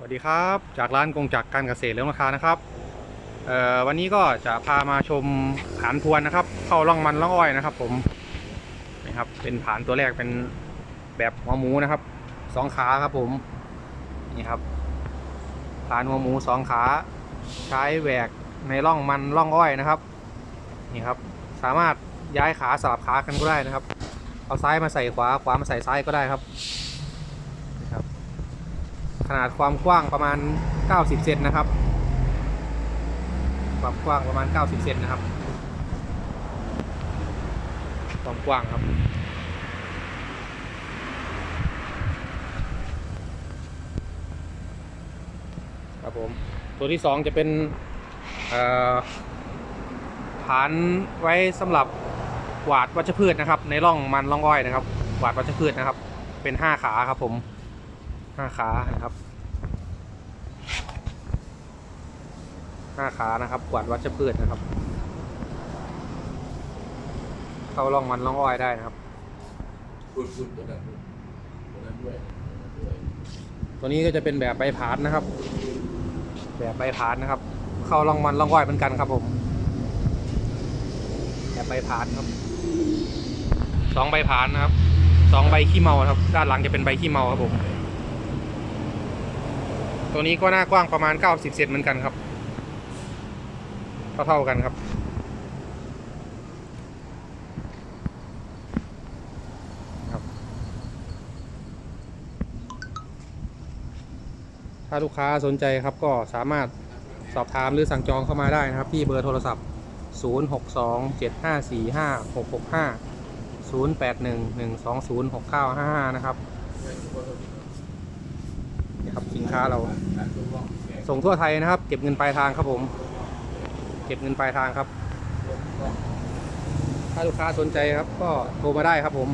สวัสดีครับจากร้านกงจักรการเกษตรเลี้ยงราคานะครับวันนี้ก็จะพามาชมผานพวนนะครับ เข้าร่องมันร่องอ้อยนะครับ ผมนี่ครับเป็นผานตัวแรกเป็นแบบหัวหมูนะครับสองขาครับผมนี่ครับผานหัวหมูสองขาใช้แหวกในร่องมันร่องอ้อยนะครับนี่ครับสามารถย้ายขาสลับขากันก็ได้นะครับ เอาซ้ายมาใส่ขวาขวามาใส่ซ้ายก็ได้ครับ ขนาดความกว้างประมาณ 90 เซนนะครับ ความกว้างประมาณ 90 เซนนะครับ ความกว้างครับ ครับผม ตัวที่สองจะเป็นฐานไว้สำหรับหวาดวัชพืชนะครับ ในร่องมันร่องอ้อยนะครับหวาดวัชพืชนะครับ เป็นห้าขาครับผม ห้าขานะครับห้าขานะครับกวาดวัชพืชนะครับ เข้าร่องมันร่องอ้อยได้นะครับพูดพูดตัวนั้นพูดตัวนั้นด้วยตัวนั้นด้วยตัวนี้ก็จะเป็นแบบใบผานนะครับ แบบใบผานนะครับ เข้าร่องมันร่องอ้อยเหมือนกันครับ ผม แบบใบผานครับสองใบผานนะครับสองใบขี้เมาครับ ด้านหลังจะเป็นใบขี้เมาครับผม ตัวนี้ก็หน้ากว้างประมาณ 90 เซนเหมือนกันครับ เท่าๆกันครับครับ ถ้าลูกค้าสนใจครับก็สามารถสอบถามหรือสั่งจองเข้ามาได้นะครับ ที่เบอร์โทรศัพท์ 0627545665 0811206955นะครับนี่ครับ สินค้าเรา ส่งทั่วไทยนะครับ เก็บเงินปลายทางครับผม เก็บเงินปลายทางครับ ถ้าลูกค้าสนใจครับ ก็โทรมาได้ครับผม